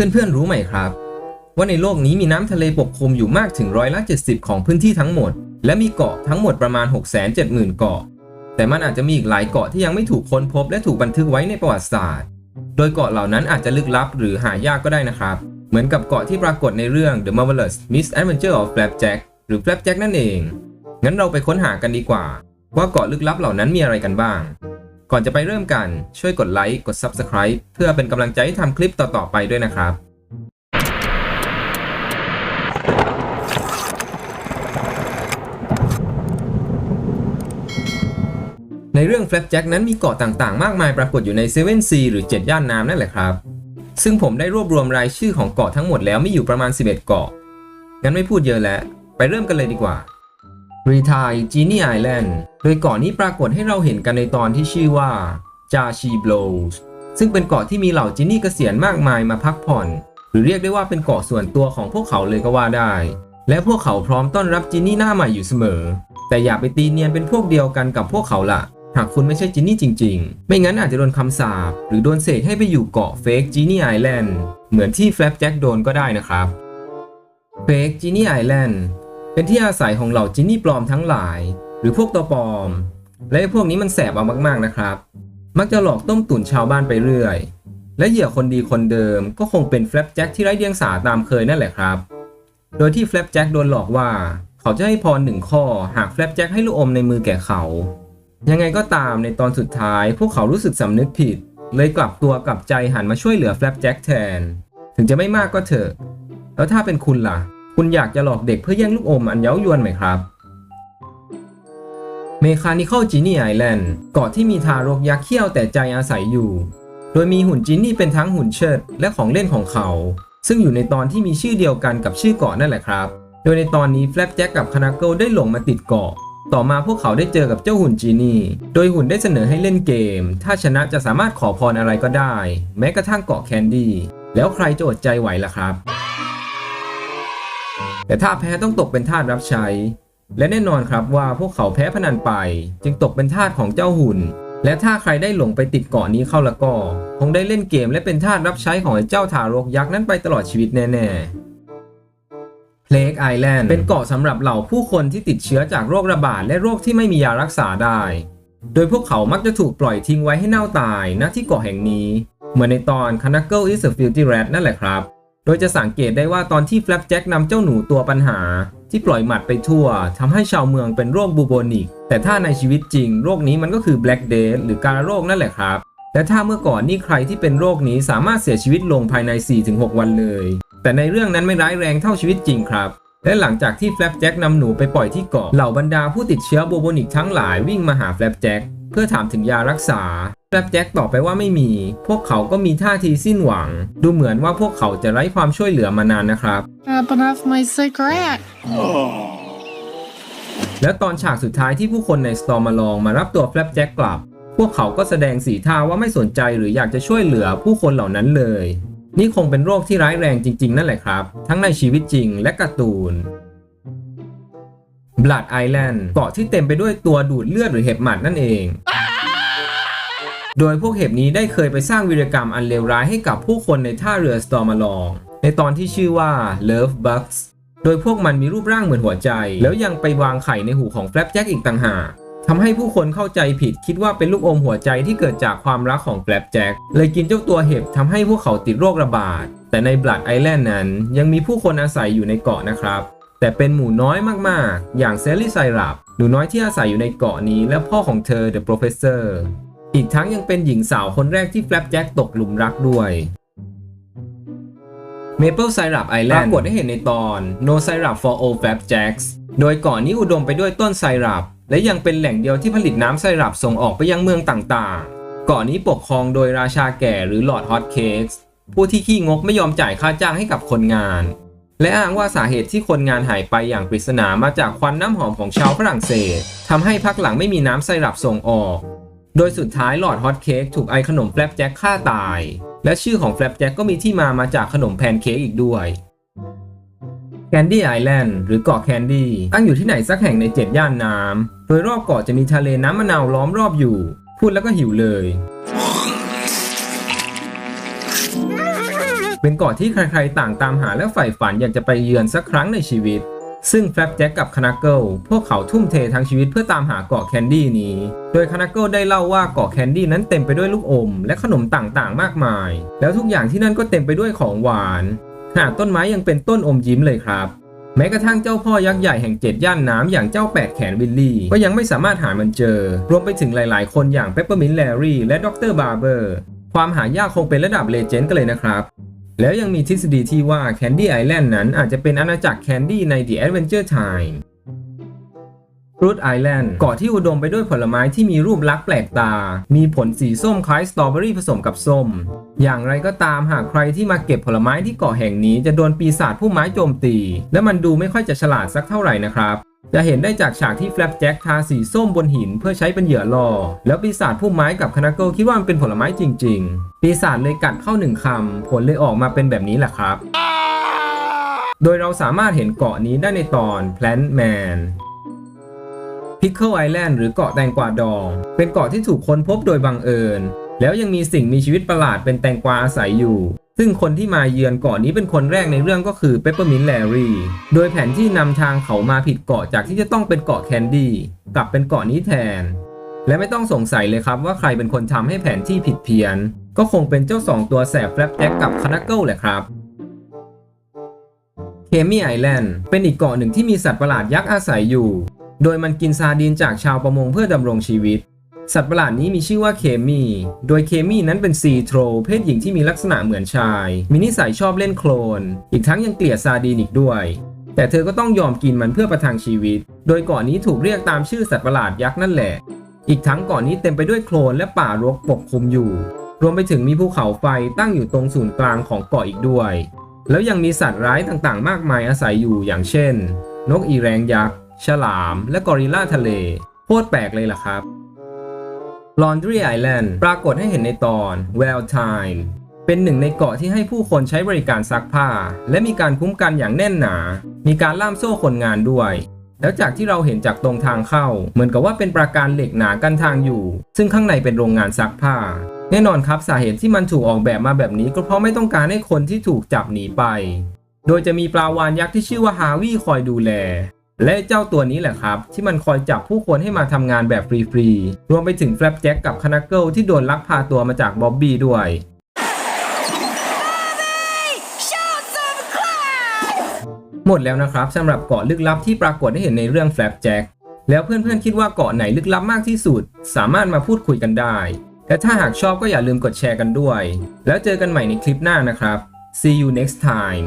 เพื่อนๆรู้ไหมครับ ว่าในโลกนี้มีน้ำทะเลปกคลุมอยู่มากถึงร้อยละ70 ของพื้นที่ทั้งหมด และมีเกาะทั้งหมดประมาณ 670,000 เกาะ แต่มันอาจจะมีอีกหลายเกาะที่ยังไม่ถูกค้นพบและถูกบันทึกไว้ในประวัติศาสตร์ โดยเกาะเหล่านั้นอาจจะลึกลับหรือหายากก็ได้นะครับ เหมือนกับเกาะที่ปรากฏในเรื่อง The Marvelous Miss Adventure of Flapjack หรือ Flapjack นั่นเอง งั้นเราไปค้นหากันดีกว่า ว่าเกาะลึกลับเหล่านั้นมีอะไรกันบ้าง ก่อนจะไปเริ่มกันช่วยกดไลค์ กด Subscribe เพื่อเป็นกำลังใจให้ทำคลิปต่อ ๆ ไปด้วยนะครับในเรื่อง Flapjack นั้นมีเกาะต่างๆ มากมายปรากฏอยู่ใน7 Sea หรือ 7 ย่านน้ำนั่นแหละครับ ซึ่งผมได้รวบรวมรายชื่อของเกาะทั้งหมดแล้วมีอยู่ประมาณ 11 เกาะ งั้นไม่พูดเยอะแล้ว ไปเริ่มกันเลยดีกว่า r e t i Genie Island โดยเกาะนี้ปรากฏให้เราเห็นกันในตอนที่ชื่อว่า Jashi Blows ซึ่งเป็นเกาะที่มีเหล่าจินนี่เกษียณมากมายมาพักผ่อน หรือเรียกได้ว่าเป็นเกาะส่วนตัวของพวกเขาเลยก็ว่าได้ และพวกเขาพร้อมต้อนรับจินนี่หน้าใหม่อยู่เสมอ แต่อย่าไปตีเนียนเป็นพวกเดียวกันกับพวกเขาล่ะหากคุณไม่ใช่จินนี่จริง ๆ ไม่งั้นอาจจะโดนคำสาปหรือโดนเสกให้ไปอยู่เกาะเฟกจินนี่ไอแลนด์เหมือนที่แฟลปแจ็คโดนก็ได้นะครับเฟกจินนี่ไอแลนด์ เป็นที่อาศัยของเหล่าจินนี่ปลอมทั้งหลาย หรือพวกตัวปลอม และพวกนี้มันแสบเอามากๆนะครับ มักจะหลอกต้มตุ๋นชาวบ้านไปเรื่อย และเหยื่อคนดีคนเดิมก็คงเป็นแฟลปแจ็คที่ไร้เดียงสาตามเคยนั่นแหละครับ โดยที่แฟลปแจ็คโดนหลอกว่า เขาจะให้พรหนึ่งข้อหากแฟลปแจ็คให้ลูกอมในมือแก่เขา ยังไงก็ตามในตอนสุดท้าย พวกเขารู้สึกสำนึกผิด เลยกลับตัวกลับใจหันมาช่วยเหลือแฟลปแจ็คแทน ถึงจะไม่มากก็เถอะ แล้วถ้าเป็นคุณล่ะ คุณอยากจะหลอกเด็กเพื่อแย่งลูกอมอันเย้ายวนไหมครับเมคานิคอลจีนี่ไอแลนด์เกาะที่มีทารกยักษ์เขี้ยวแต่ใจอาศัยอยู่ โดยมีหุ่นจินนี่เป็นทั้งหุ่นเชิดและของเล่นของเขา ซึ่งอยู่ในตอนที่มีชื่อเดียวกันกับชื่อเกาะนั่นแหละครับ โดยในตอนนี้แฟลปแจ็คกับคานาเกิลได้หลงมาติดเกาะ ต่อมาพวกเขาได้เจอกับเจ้าหุ่นจีนี่ โดยหุ่นได้เสนอให้เล่นเกม ถ้าชนะจะสามารถขอพรอะไรก็ได้ แม้กระทั่งเกาะแคนดี้ แล้วใครจะอดใจไหวล่ะครับ แต่ถ้าแพ้ต้องตกเป็นทาสรับใช้ และแน่นอนครับว่าพวกเขาแพ้พนันไป จึงตกเป็นทาสของเจ้าหุ่น และถ้าใครได้หลงไปติดเกาะนี้เข้าล้วก็ คงได้เล่นเกมและเป็นทาสรับใช้ของเจ้าทารกยักษ์นั้นไปตลอดชีวิตแน่ๆเพลกไอแลนด์เป็นเกาะสำหรับเหล่าผู้คนที่ติดเชื้อจากโรคระบาดและโรคที่ไม่มียารักษาได้ โดยพวกเขามักจะถูกปล่อยทิ้งไว้ให้เน่าตายณที่เกาะแห่งนี้ เหมือนในตอน c a n a c l e is a filthy rat นั่นแหละครับ โดยจะสังเกตได้ว่าตอนที่แฟลปแจ็คนำเจ้าหนูตัวปัญหา ที่ปล่อยหมัดไปทั่วทำให้ชาวเมืองเป็นโรคบูโบนิก แต่ถ้าในชีวิตจริงโรคนี้มันก็คือ Black Death หรือการโรคนั่นแหละครับและถ้าเมื่อก่อนนี่ใครที่เป็นโรคนี้สามารถเสียชีวิตลงภายใน 4-6 วันเลย แต่ในเรื่องนั้นไม่ร้ายแรงเท่าชีวิตจริงครับ และหลังจากที่แฟลปแจ็คนำหนูไปปล่อยที่เกาะเหล่าบรรดาผู้ติดเชื้อบูโบนิกทั้งหลายวิ่งมาหาแฟลปแจ็ค เพื่อถามถึงยารักษาแฟลปแจ็คตอบไปว่าไม่มี พวกเขาก็มีท่าทีสิ้นหวัง ดูเหมือนว่าพวกเขาจะไร้ความช่วยเหลือมานานนะครับ Dropping off my cigarette. แล้วตอนฉากสุดท้ายที่ผู้คนในสตอร์มาลองมารับตัวแฟลปแจ็คกลับ พวกเขาก็แสดงสีท่าว่าไม่สนใจหรืออยากจะช่วยเหลือผู้คนเหล่านั้นเลย นี่คงเป็นโรคที่ร้ายแรงจริง ๆ นั่นแหละครับ ทั้งในชีวิตจริงและการ์ตูน Blood Island เกาะที่เต็มไปด้วยตัวดูดเลือดหรือเห็บหมัดนั่นเอง โดยพวกเห็บนี้ได้เคยไปสร้างวีรกรรมอันเลวร้ายให้กับผู้คนในท่าเรือสตอร์มาลอง ในตอนที่ชื่อว่า Love Bugs โดยพวกมันมีรูปร่างเหมือนหัวใจ แล้วยังไปวางไข่ในหูของแฟลปแจ็คอีกต่างหากทำให้ผู้คนเข้าใจผิดคิดว่าเป็นลูกอมหัวใจที่เกิดจากความรักของแฟลปแจ็คเลยกินเจ้าตัวเห็บทำให้พวกเขาติดโรคระบาด แต่ในบลัดไอแลนด์นั้น ยังมีผู้คนอาศัยอยู่ในเกาะนะครับ แต่เป็นหมู่น้อยมากๆ อย่างเซลลี่ไซรัปหนูน้อยที่อาศัยอยู่ในเกาะนี้และพ่อของเธอ The Professor อีกทั้งยังเป็นหญิงสาวคนแรกที่แฟลปแจ็คตกหลุมรักด้วย Maple Syrup Island ปรากฏให้เห็นในตอน No Syrup for Old Flapjacks โดยเกาะนี้อุดมไปด้วยต้นไซรัปและยังเป็นแหล่งเดียวที่ผลิตน้ำไซรัปส่งออกไปยังเมืองต่างๆ เกาะนี้ปกครองโดยราชาแก่หรือ Lord Hot Cakes ผู้ที่ขี้งกไม่ยอมจ่ายค่าจ้างให้กับคนงาน และอ้างว่าสาเหตุที่คนงานหายไปอย่างปริศนามาจากควันน้ำหอมของชาวฝรั่งเศสทำให้พักหลังไม่มีน้ำไซรัปส่งออก โดยสุดท้ายหลอดฮอตเค้กถูกไอขนมแฟลปแจ็คฆ่าตาย และชื่อของแฟลปแจ็คก็มีที่มามาจากขนมแพนเค้กอีกด้วยแคนดี้ไอแลนด์หรือเกาะแคนดี้ตั้งอยู่ที่ไหนสักแห่งในเจ็ดย่านน้ำโดยรอบเกาะจะมีทะเลน้ำมะนาวล้อมรอบอยู่ พูดแล้วก็หิวเลย เป็นเกาะที่ใครๆต่างตามหาและใฝ่ฝันอยากจะไปเยือนสักครั้งในชีวิต ซึ่งแฟลปแจ็คกับคานาเกิลพวกเขาทุ่มเททั้งชีวิตเพื่อตามหาเกาะแคนดี้นี้ โดยคานาเกิลได้เล่าว่าเกาะแคนดี้นั้นเต็มไปด้วยลูกอม และขนมต่างๆ มากมาย แล้วทุกอย่างที่นั่นก็เต็มไปด้วยของหวานขนาดต้นไม้ยังเป็นต้นอมยิ้มเลยครับแม้กระทั่งเจ้าพ่อยักษ์ใหญ่แห่งเจ็ดย่านน้ำอย่างเจ้าแปดแขนวิลลี่ ก็ยังไม่สามารถหามันเจอ รวมไปถึงหลายๆ คนอย่างเปปเปอร์มินต์แลรี่และด็อกเตอร์บาร์เบอร์ ความหายากคงเป็นระดับเลเจนด์กันเลยนะครับ แล้วยังมีทฤษฎีที่ว่าแคนดี้ไอแลนด์นั้นอาจจะเป็นอาณาจักรแคนดี้ใน The Adventure Time รูทไอแลนด์เกาะที่อุดมไปด้วยผลไม้ที่มีรูปลักษณ์แปลกตา มีผลสีส้มคล้ายสตรอเบอรี่ผสมกับส้ม อย่างไรก็ตามหากใครที่มาเก็บผลไม้ที่เกาะแห่งนี้จะโดนปีศาจผู้ไม้โจมตี และมันดูไม่ค่อยจะฉลาดสักเท่าไหร่นะครับ จะเห็นได้จากฉากที่แฟลปแจ็คทาสีส้มบนหินเพื่อใช้เป็นเหยื่อล่อ แล้วปีศาจผู้ไม้กับคานาเกิลคิดว่ามันเป็นผลไม้จริง ๆ ปีศาจเลยกัดเข้าหนึ่งคำ ผลเลยออกมาเป็นแบบนี้แหละครับ โดยเราสามารถเห็นเกาะนี้ได้ในตอน Plant Man Pickle Island หรือเกาะแตงกวาดอง เป็นเกาะที่ถูกค้นพบโดยบังเอิญ แล้วยังมีสิ่งมีชีวิตประหลาดเป็นแตงกวาอาศัยอยู่ ซึ่งคนที่มาเยือนเกาะนี้เป็นคนแรกในเรื่องก็คือเปปเปอร์มินแลรี่โดยแผนที่นำทางเขามาผิดเกาะจากที่จะต้องเป็นเกาะแคนดี้กลับเป็นเกาะนี้แทน และไม่ต้องสงสัยเลยครับว่าใครเป็นคนทำให้แผนที่ผิดเพี้ยน ก็คงเป็นเจ้าสองตัวแสบแฟลปแจ็คกับคานาเกิลแหละครับเคมี่ไอแลนด์เป็นอีกเกาะหนึ่งที่มีสัตว์ประหลาดยักษ์อาศัยอยู่ โดยมันกินซาดีนจากชาวประมงเพื่อดำรงชีวิต สัตว์ประหลาดนี้มีชื่อว่าเคมี โดยเคมีนั้นเป็นซีโทรเพศหญิงที่มีลักษณะเหมือนชาย มีนิสัยชอบเล่นโคลน อีกทั้งยังเกลียดซาดีนอีกด้วย แต่เธอก็ต้องยอมกินมันเพื่อประทังชีวิต โดยเกาะนี้ถูกเรียกตามชื่อสัตว์ประหลาดยักษ์นั่นแหละ อีกทั้งเกาะนี้เต็มไปด้วยโคลนและป่ารกปกคลุมอยู่ รวมไปถึงมีภูเขาไฟตั้งอยู่ตรงศูนย์กลางของเกาะอีกด้วย แล้วยังมีสัตว์ร้ายต่างๆ มากมายอาศัยอยู่อย่างเช่น นกอีแรงยักษ์ ฉลาม และกอริลลาทะเลโคตรแปลกเลยล่ะครับ Laundry Island ปรากฏให้เห็นในตอน Well Time เป็นหนึ่งในเกาะที่ให้ผู้คนใช้บริการซักผ้า และมีการคุ้มกันอย่างแน่นหนา มีการล่ามโซ่คนงานด้วย แล้วจากที่เราเห็นจากตรงทางเข้า เหมือนกับว่าเป็นประการเหล็กหนากั้นทางอยู่ ซึ่งข้างในเป็นโรงงานซักผ้า แน่นอนครับสาเหตุที่มันถูกออกแบบมาแบบนี้ก็เพราะไม่ต้องการให้คนที่ถูกจับหนีไป โดยจะมีปลาวานยักษ์ที่ชื่อว่าฮาวิคอยดูแล และเจ้าตัวนี้แหละครับ ที่มันคอยจับผู้คนให้มาทำงานแบบฟรีๆ รวมไปถึงแฟลปแจ็คกับคานาเกิลที่โดนลักพาตัวมาจากบ๊อบบี้ด้วยหมดแล้วนะครับสำหรับเกาะลึกลับที่ปรากฏให้เห็นในเรื่องแฟลปแจ็คแล้วเพื่อนๆคิดว่าเกาะไหนลึกลับมากที่สุด สามารถมาพูดคุยกันได้ และถ้าหากชอบก็อย่าลืมกดแชร์กันด้วย แล้วเจอกันใหม่ในคลิปหน้านะครับ see you next time